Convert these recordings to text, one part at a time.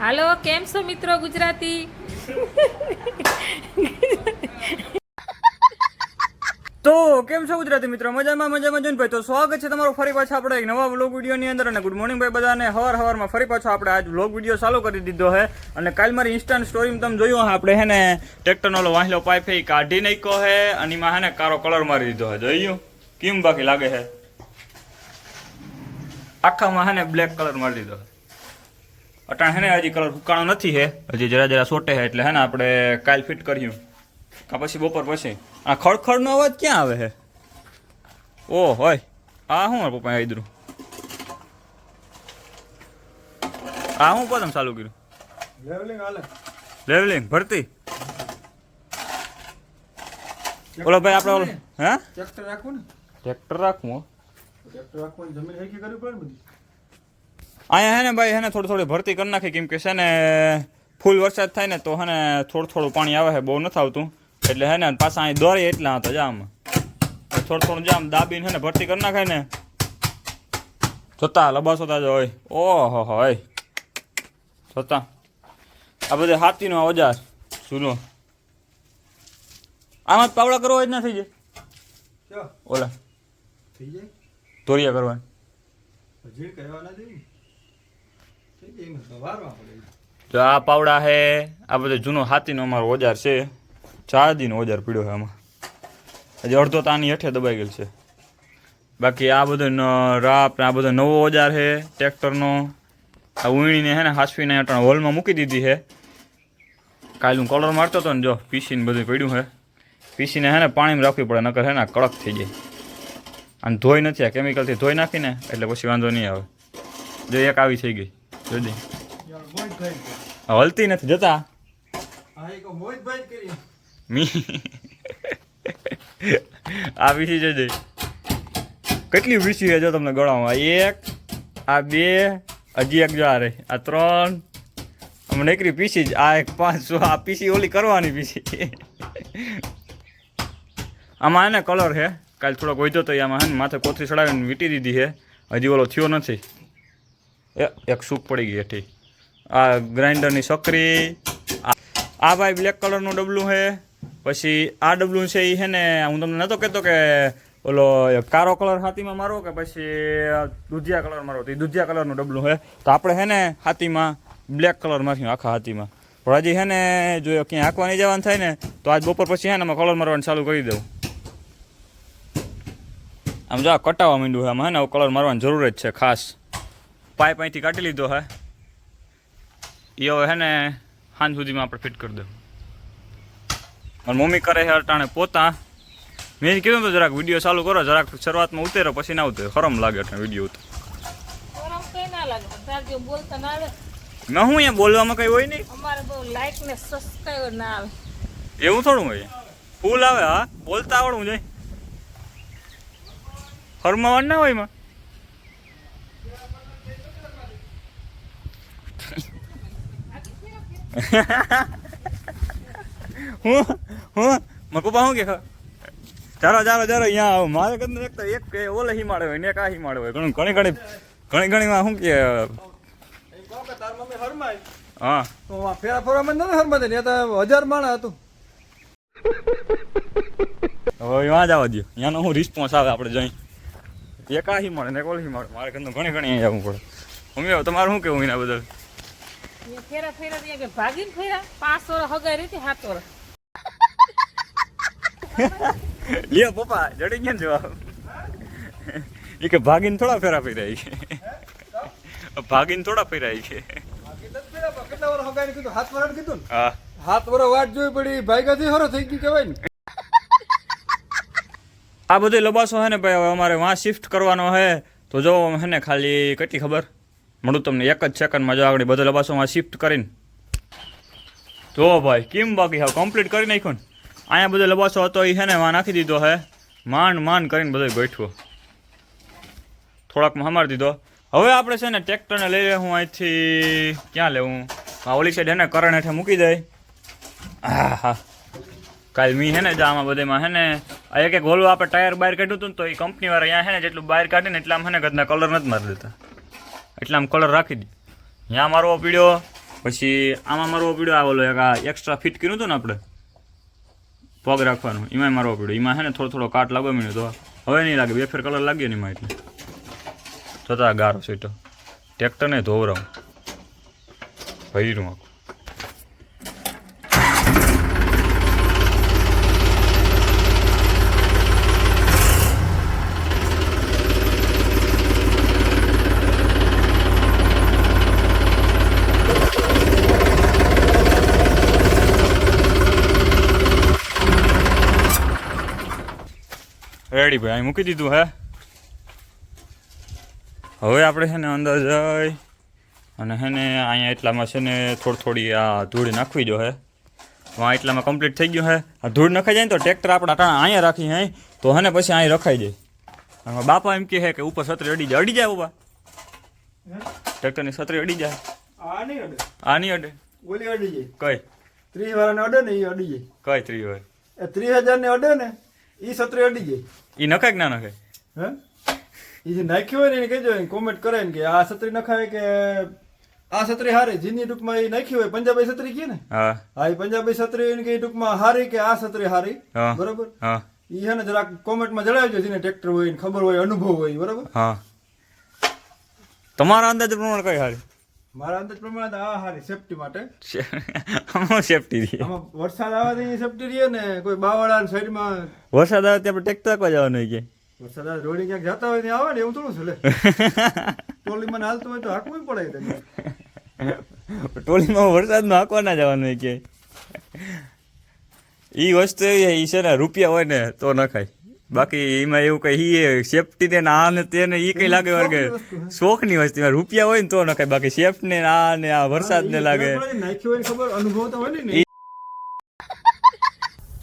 હાલો, કેમ છો મિત્રો ગુજરાતી? તો કેમ છો ગુજરાતી મિત્રો? મજામાં મજામાં જોઈને ભાઈ, તો સ્વાગત છે તમારું ફરી પાછા આપણે એક નવા વ્લોગ વિડીયોની અંદર. અને ગુડ મોર્નિંગ ભાઈ બધાને. હવાર હવારમાં ફરી પાછો આપણે આજ વ્લોગ વીડિયો ચાલુ કરી દીધો છે. અને કાલ મારી ઇન્સ્ટન્ટ સ્ટોરીમાં તમે જોયું આપણે હે ને ટ્રેક્ટરનો ઓલો વાંહલો પાઇપ એ કાઢી નાખ્યો છે, અને એમાં હે ને કારો કલર મારી દીધો છે. જોયું? કેમ બાકી લાગે છે? આખામાં હે ને બ્લેક કલર મારી દીધો છે. અટાણ હે ને હજી કલર ફૂકાણો નથી હે. હજી જરા જરા સોટે છે એટલે હે ને આપણે કાલ ફિટ કર્યું કા પછી બપોર પછી? આ ખડખડનો અવાજ ક્યાં આવે છે ઓ હોય. આ શું મારા પપ્પાએ આદરું આ હું પદમ ચાલુ કર્યું? લેવલિંગ હાલે. લેવલિંગ ભરતી. ઓલો ભાઈ આપણે ઓલો હે? ટ્રેક્ટર રાખવું ને. ટ્રેક્ટર રાખવું હો. ટ્રેક્ટર રાખવાની જમીન હેકી કરવી પડે ને બધી? અહીંયા હે ને ભાઈ હે ને થોડી થોડી ભરતી કરી નાખી કેમ કે છે ને ફૂલ વરસાદ થાય ને તો હે ને થોડું થોડું પાણી આવે છે બહુ નથી આવતું. એટલે હે ને પાછા અહીં દોરી એટલા હતા જામ. થોડું થોડું જામ દાબીને હે ને ભરતી કરી નાખાય ને. જોતા લબાસો તાજો હોય ઓહો હોય જોતા. આ બધે હાથીનો ઓજાર સુનો આમાં પાવડા કરવો જ ના થઈ જાય. ઓલા. થઈ જાય? તોરિયા કરવાની. જો આ પાવડા છે આ બધો જૂનો હાથીનો અમારો ઓજાર છે. ચાર દિન ઓજાર પીડ્યો છે આમાં. હજી અડધો તાની હેઠે દબાઈ ગયેલ છે. બાકી આ બધો રાપ આ બધો નવો ઓજાર છે ટ્રેક્ટરનો. આ ઉણીને છે ને હાસવીને અટાણે હોલમાં મૂકી દીધી છે કાલ હું કલર મારતો હતો ને જો, પીસીને બધું પડ્યું છે પીસીને છે ને પાણીમાં રાખવી પડે, નકર છે ને કડક થઈ જાય. અને ધોઈ નથી આ કેમિકલથી ધોઈ નાખીને, એટલે પછી વાંધો નહીં આવે. જો એક આવી થઈ ગઈ. કે. હલતી નથી જતા. આ વીસી જજે. કેટલી વીસી જો તમને ગળામાં? એક આ બે હજી એક જો આ રહી. આ ત્રણ. હમણાં એકરી પીસી જ આ એક પાંચ આ પીસી ઓલી કરવાની પીસી. આમાં એને કલર છે કાલ થોડોક વધ્યો તો આમાં હે ને માથે કોથળી ચડાવીને વીટી દીધી છે હજી ઓલો થયો નથી. એક સૂક પડી ગઈ હતી. આ ગ્રાઇન્ડરની સકરી, આ ભાઈ બ્લેક કલરનું ડબલું છે, પછી આ ડબલું છે એ છે ને, હું તમને નહોતો કહેતો કે ઓલો કારો કલર હાથીમાં મારો કે પછી દૂધિયા કલર મારો તો એ દૂધિયા કલરનું ડબલું છે. તો આપણે છે ને હાથીમાં બ્લેક કલર માર્યું આખા હાથીમાં. પણ હજી છે ને જો ક્યાંય હાંકવા નહીં જવાનું થાય ને, તો આજ બપોર પછી છે ને કલર મારવાનું ચાલુ કરી દઉં. આમ જો આ કટાવા માંડ્યું છે આમાં, હે ને? કલર મારવાની જરૂર જ છે ખાસ. પાઇપ અહીંથી કાઢી લીધો હે. એ હવે હે ને સાંજ સુધીમાં આપણે ફિટ કરી દઉં અને મમ્મી કરે છે અટાણે પોતા. મેં કીધું તો જરાક વીડિયો ચાલુ કરો જરાક શરૂઆતમાં ઉતેરો પછી ના ઉતરે ખરમ લાગે અટાણે વીડિયો ઉતરે. ના હું અહીંયા બોલવામાં કંઈ હોય નહીં. અમારે બહુ લાઈક ને સબસ્ક્રાઈબર ના આવે. એવું થોડું હોય? ફૂલ આવે હા? બોલતા આવડવું જોઈએ. હરમાવાનું ના હોય એમાં? હું? હું? મારા પપ્પા શું કે? ચાલો ચાલો ચાલો અહીંયા આવો. મારે કદનું એક તો એક કે ઓલે હિમાડે હોય ને એક આ હિમાડે હોય. ઘણું ઘણી ઘણી ઘણી ઘણી માં શું કે હા. ફેરા ફરવામાં નથી હરમાતે ને તો હજાર માણસ હતું. હવે વાં જ આવવા દો ત્યાંનો શું રિસ્પોન્સ આવે આપણે જઈ. એક આ હિમાડે ને એક ઓલી હિમાડે મારે ઘરનું ઘણી ઘણી આવવું પડે. મમ્મી તમારે શું કેવું એના બદલ? ફેરા ફેરા ત્યાં કે ભાગીને ફેરા પાંચ વર્ષ હગાઈ રીતે સાત વર્ષ લ્યો પપ્પા જડી ગયા જવાબ? એ કે ભાગીને થોડા ફેરા ફેરાય છે ભાગીને થોડા ફેરાય છે હાથ વરો કીધું? હા. હાથ વરસ વાટ જોઈ પડી ભાગ્યાથી હરો થઈ ગયું કહેવાય ને. આ બધો લબાસો હે ને ભાઈ હવે અમારે વાં શિફ્ટ કરવાનો હે. તો જો હે ને ખાલી કેટલી ખબર? મળું તમને એક જ સેકન્ડમાં જો આગળ બધો લબાસો શિફ્ટ કરીને. તો ભાઈ, કેમ બાકી હવે કમ્પ્લીટ કરી નાખ્યો ને? અહીંયા બધો લબાસો હતો એ છે ને માં નાખી દીધો હે. માંડ માંડ કરીને બધો ગોઠવો. થોડાકમાં હમારી દીધો. હવે આપણે છે ને ટ્રેક્ટરને લઈ હું અહીંથી ક્યાં લેવું? આ ઓલી સાઈડ હે ને, કરણ હેઠે મૂકી દઈ હા હા. કાલ મી હે ને જ આમાં બધેમાં હે ને એક એક હોલું આપણે ટાયર બહાર કાઢ્યું હતું ને, તો એ કંપનીવાળા અહીંયા હે ને, જેટલું બહાર કાઢે ને આમ હે ને કદના કલર નથી મારી દેતા. એટલામાં કલર રાખી દે. ત્યાં મારવો પીડ્યો પછી આમાં મારવો પીડ્યો આ ઓલો એક આ એક્સ્ટ્રા ફિટ કર્યું હતું ને આપણે? પગ રાખવાનું એમાં મારવો પડ્યો એમાં છે ને થોડો થોડો કાટ લાગવા મળ્યો તો હવે નહીં લાગે, બે ફેર કલર લાગ્યો ને એમાં એટલે. જોતા ગારો સીટો. ટ્રેક્ટરને ધોવરાવું. ભર્યું આખું. રેડી ભાઈ મૂકી દીધું હે. હવે આપણે છે ને અંદર જઈ અને હે ને અહીંયા એટલામાં છે ને થોડી થોડી આ ધૂળ નાખવી જો હે. વાં એટલામાં કમ્પ્લીટ થઈ ગયું હે. આ ધૂળ નખાઈ જાય ને તો ટ્રેક્ટર આપણા ટાણા અહીંયા રાખી હે. તો હે ને પછી અહીં રખાઈ જાય. અને બાપા એમ કહે કે ઉપર છત્રી અડી જાય. અડી જાય બાપા ટ્રેક્ટરની છત્રી અડી જાય. આ નહીં અડે. આ નહીં અડે. ઓલી અડી જાય. કઈ? ત્રીસ વાળાને અડે ને એ અડી જાય. કઈ ત્રીસ વાર? ત્રીસ હજાર ને અડે ને એ સત્ર અડી જાય એ નખાય કે ના નખાય? હે? એ જે નાખ્યું હોય ને એને કહેજો કોમેન્ટ કરે ને કે આ સત્રી નખાય કે આ સત્રી હારે? જીની ટૂંકમાં એ નાખ્યું હોય પંજાબી સત્રી કહે ને? હા. હા એ પંજાબી સત્રી એને કે ટૂંકમાં હારી કે આ સત્રી હારી? બરોબર? હા. ઈ છે ને જરાક કોમેન્ટમાં જણાવજો જેને ટ્રેક્ટર હોય ને ખબર હોય અનુભવ હોય બરોબર? હા. તમારા અંદાજ પ્રમાણે કઈ હારી? મારા અંદાજ પ્રમાણે આ હારી સેફટી માટે. આમાં સેફટી રહી આમાં વરસાદ આવવાથી સેફટી રહે ને કોઈ બાવળા સાઈડમાં વરસાદ આવે ત્યાં ટેક્ટર રાખવા જવાનું હોય કે. વરસાદ આવે રોડી ક્યાંક જતા હોય ત્યાં આવે ને એવું થોડું છે ટોલીમાં ને હાલતું હોય તો હાંકવું પડે ટોલીમાં વરસાદમાં હાંકવા ના જવાનું હોય કે. એ વસ્તુ એવી છે, છે ને રૂપિયા હોય ને તો ન ખાય બાકી એમાં એવું કઈ સેફટી ને આ ને તે ને એ કઈ લાગે વર્ગે શોખની વસ્તુ. એમાં રૂપિયા હોય ને તો ન બાકી સેફ ને આ ને આ વરસાદ ને લાગે. ને ને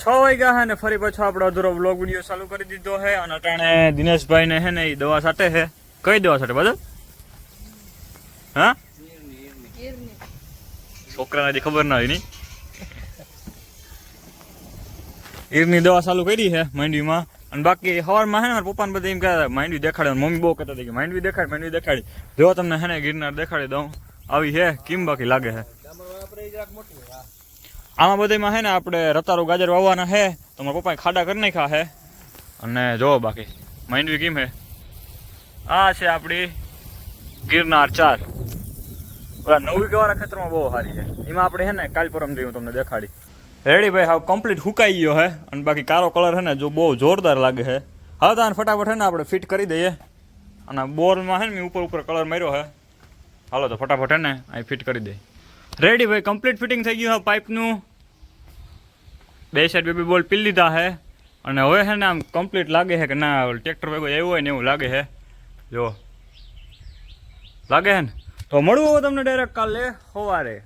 છ વાગ્યા હે ને ફરી પાછો આપણો અધૂરો બ્લોગ વીડિયો ચાલુ કરી દીધો હે. અને અટાણે દિનેશભાઈ ને હે ને એ દવા સાથે હે. કઈ દવા સાથે બધા હા? છોકરાને હજી ખબર ના હોયની. ઈરની દવા ચાલુ કરી છે માંડવીમાં. અને બાકી સવારમાં હે ને પપ્પાને બધા એમ કહેતા માંડવી દેખાડે. મમ્મી બહુ કહેતા હતી કે માંડવી દેખાડ માંડવી દેખાડી. જો તમને હે ને ગિરનાર દેખાડી દઉં, આવી હે, કેમ બાકી લાગે હે? આમાં બધામાં હે ને આપણે રતારું ગાજર વાવવાના હે, તો મારા પપ્પાએ ખાડા કરી નાખ્યા હે. અને જો બાકી માંડવી કેમ હે? આ છે આપણી ગિરનાર ચાર. ઓલા નવી ગવારા ખેતરમાં બહુ સારી છે. એમાં આપણે હે ને કાલ પરમ હું તમને દેખાડી. રેડી ભાઈ? હાવ કમ્પ્લીટ હુકાઈ ગયો હે. અને બાકી કારો કલર હે ને, જો બહુ જોરદાર લાગે છે હવે તાને ફટાફટ હે ને, આપણે ફિટ કરી દઈએ. અને બોરમાં હે ને, મેં ઉપર ઉપર કલર માર્યો હે. હાલો તો ફટાફટ હે ને, અહીં ફિટ કરી દઈએ. રેડી ભાઈ? કમ્પ્લીટ ફિટિંગ થઈ ગયું હવે પાઇપનું. બે સાઈડ બેબી બોલ પી લીધા હે. અને હવે હે ને, આમ કમ્પ્લીટ લાગે છે કે ના ટ્રેક્ટર ભેગો એવું હોય ને એવું લાગે છે જો. લાગે છે ને? તો મળવું હવે તમને ડાયરેક્ટ કાલે, સવારે.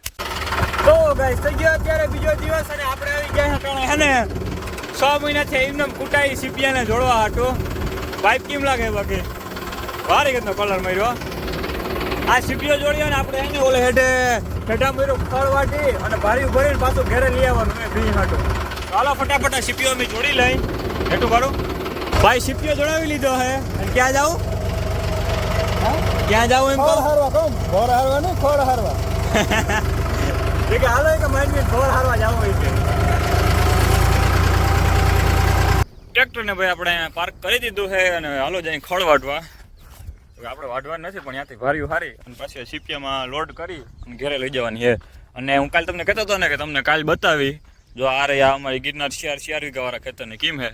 તો ગાઈસ થઈ ગયો અત્યારે બીજો દિવસ અને આપણે આવી ગયા છે કારણ હે ને? છ મહિનાથી એમને કુટાઈ સીપિયાને જોડવા હાટું. પાઇપ કેમ લાગે બાકી? ભારે કેટલો કલર માર્યો આ સીપીઓ જોડ્યો ને આપણે એને ઓલે હેડે હેઠા માર્યો ખળ વાટી અને ભારી ભરીને પાછું ઘરે લઈ આવવાનું મેં ભીં હાટું. ચાલો ફટાફટ આ સીપીઓ અમે જોડી લઈ. હેઠું મારું. ભાઈ સીપીઓ જોડાવી લીધો હે. અને ક્યાં જાઉં ક્યાં જાઉં એમ ખોળ હારવા ખોળ હારવા નહીં ખોળ હારવા. કે હાલો કે માઇન્ડ ખબર હારવા જાવ હોય છે. ટ્રેક્ટરને ભાઈ આપણે પાર્ક કરી દીધું છે અને હાલો જઈ ખળ વાટવા આપણે વાઢવા નથી પણ ત્યાંથી ભાર્યું હારી અને પાછી સીપિયામાં લોડ કરી અને ઘરે લઈ જવાની છે. અને હું કાલ તમને કહેતો હતો ને કે તમને કાલ બતાવી જો આ રહી આ અમારી ગિરનાર શિયાર શિયાર વીઘાવાળા ખેતરની કેમ હે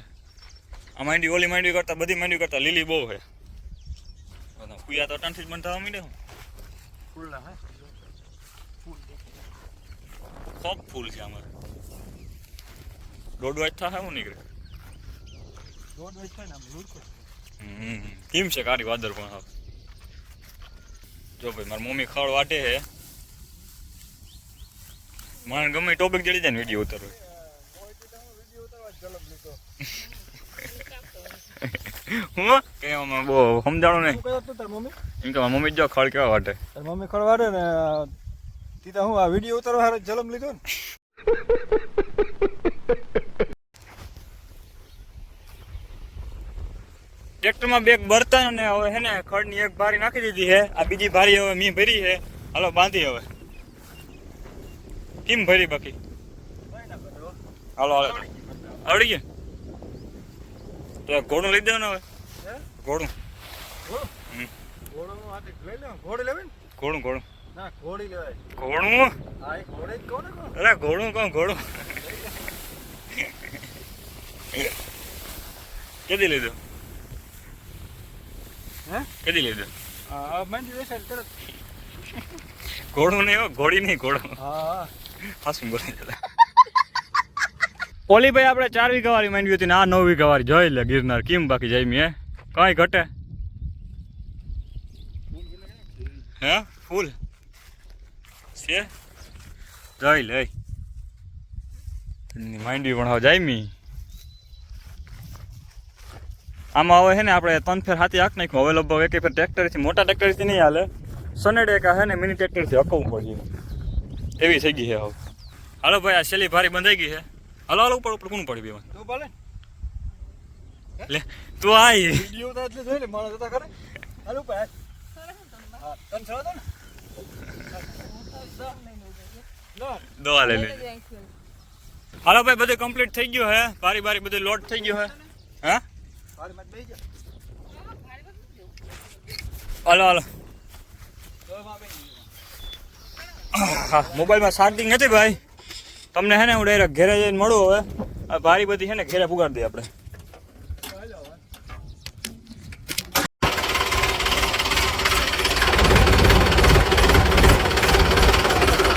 આ માંડવી ઓલી માંડવી કરતાં બધી માંડવી કરતાં લીલી બહુ છે. કુયા તો અટાણથી જ મને થવા માંડે ખૂબ ફૂલ છે અમારે. દોઢ વાજ થાય હું નીકળે. હમ, કેમ છે કારી વાદર પણ હા જો ભાઈ મારી મમ્મી ખાડ વાટે છે. મને ગમે ટોપિક જડી જાય ને વીડિયો ઉતારો હું કે બહુ સમજાણું નહીં. શું કહેતો મમ્મી? એમ કે મારી મમ્મી જો ખાડ કેવા વાટે. મમ્મી ખાડ ખળવાડે ને તીતા હું આ વીડિયો ઉતારવા હારે જલમ લીધો ને. ટ્રેક્ટરમાં બે બર્તન અને હવે હે ને ખડની એક ભારી નાખી દીધી છે. આ બીજી ભારી હવે મી ભરી છે. હાલો બાંધી હવે. કેમ ભરી બાકી? હાલો હાલો. આવડી ગયા? તો ઘોડું લઈ દેવાનું હવે. ઘોડું. ઘોડું ઘોડું ઘોડું. ઘોડું. અરે ઘોડું કહું ઘોડું? કેદી લીધું? હે? કેદી લીધું? હા માંડી ઘોડું નહીં હો ઘોડી નહીં ઘોડો. હા. હા હાસું બોલી ઓલી ભાઈ આપણે ચાર વીઘા વાળી માંડવી હતી ને આ નવ વીઘા વાળી. જોઈ લે ગિરનાર કેમ બાકી જાય હે? કઈ ઘટે? હે? ફૂલ? છે. જોઈ લે માંડવી પણ હવે જાયમી આમાં હવે છે ને આપણે ત્રણ ફેર હાથી આંખ નાખ્યું. હવે લગભગ એક ફેર ટ્રેક્ટરથી મોટા ટ્રેક્ટરથી નહીં હાલે. સનેડે એક હે ને મિની ટ્રેક્ટરથી હકવું પડશે એવી થઈ ગઈ છે હવે. હાલો ભાઈ આ શેલી ભારી બંધાઈ ગઈ છે. હાલો હાલો ઉપર ઉપર કોણ પડી બેમાં તું ભલે લે તું આય. વિડિયો તો એટલે જોઈ લે માણસ જતા કરે હાલો ઉપર તને ને ના? દવા લઈ લે. હાલો ભાઈ, બધું કમ્પ્લીટ થઈ ગયું હે? બારી બારી બધું લોટ થઈ ગયું હે? હા? હાલો હાલો. હા, મોબાઈલમાં ચાર્જિંગ નથી ભાઈ. તમને હે ને હું ડાયરેક્ટ ઘેરે જઈને મળું હવે. બારી બધી છે ને ઘેરે પુગાડી દઈએ આપણે હાલો હવે.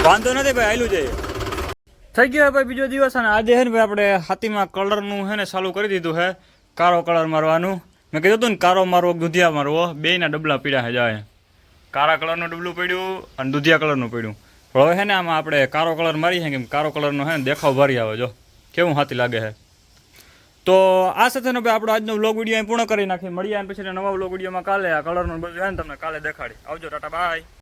વાંધો નથી ભાઈ, આયલું જઈએ. થઈ ગયો ભાઈ બીજો દિવસ અને આજે છે ને ભાઈ આપણે હાથીમાં કલરનું છે ને ચાલુ કરી દીધું છે કારો કલર મારવાનું. મેં કીધું હતું ને કારો મારવો દુધિયા મારવો, બેયના ડબલા પીડા છે જાય. કાળા કલરનું ડબલું પડ્યું અને દુધિયા કલરનું પડ્યું. પણ હવે છે ને આમાં આપણે કારો કલર મારી છે કેમ કારો કલરનો છે ને દેખાવ ભારી આવે જો. કેવું હાથી લાગે છે તો આ સાથેનો ભાઈ આપણો આજનો વ્લોગ વીડિયો પૂર્ણ કરી નાખી મળીએ અને પછી નવા વ્લોગ વિડીયોમાં કાલે આ કલરનું બધું છે ને તમને કાલે દેખાડી. આવજો ટાટા, બાય.